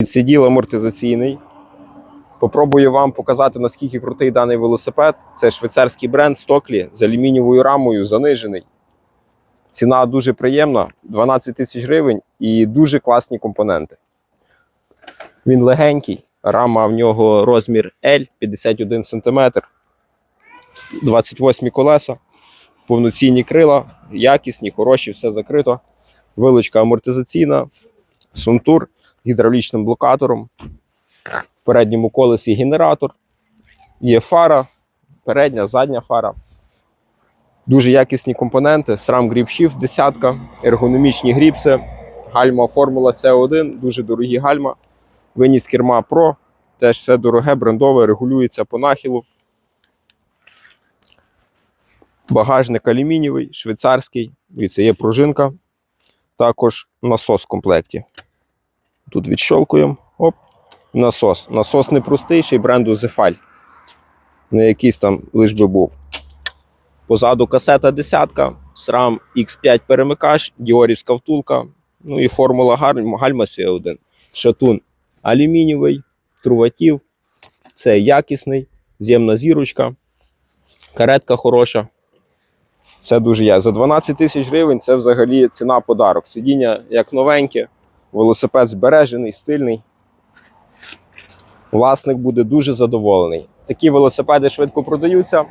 Підсиділ амортизаційний. Попробую вам показати, наскільки крутий даний велосипед. Це швейцарський бренд Стоклі з алюмінієвою рамою, занижений. Ціна дуже приємна 12 тисяч гривень і дуже класні компоненти. Він легенький, рама в нього розмір L 51 см, 28 колеса, повноцінні крила, якісні, хороші, все закрито. Вилочка амортизаційна, сунтур гідравлічним блокатором. В передньому колесі генератор, є фара, передня, задня фара. Дуже якісні компоненти. SRAM Grip Shift десятка, ергономічні гріпси, гальма Формула C1, дуже дорогі гальма. Виніс керма Pro, теж все дороге, брендове, регулюється по нахилу. Багажник алюмінієвий, швейцарський. Дивіться, є пружинка. Також насос в комплекті. Тут відщолкуємо. Оп. Насос. Насос не простий, бренду Zefal. Не якийсь там лиш би був. Позаду касета десятка, SRAM X5 перемикач, діорівська втулка. Ну і формула гальма, гальма C1. Шатун алюмінієвий, труватів. Це якісний, з'ємна зірочка. Каретка хороша. Це дуже я. За 12 тисяч гривень це взагалі ціна подарок. Сидіння як новеньке, велосипед збережений, стильний. Власник буде дуже задоволений. Такі велосипеди швидко продаються.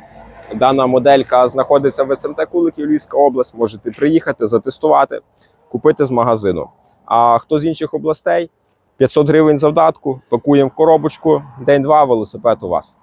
Дана моделька знаходиться в СМТ Куликів, Львівська область. Можете приїхати, затестувати, купити з магазину. А хто з інших областей? 500 гривень завдатку, пакуємо в коробочку, день-два велосипед у вас.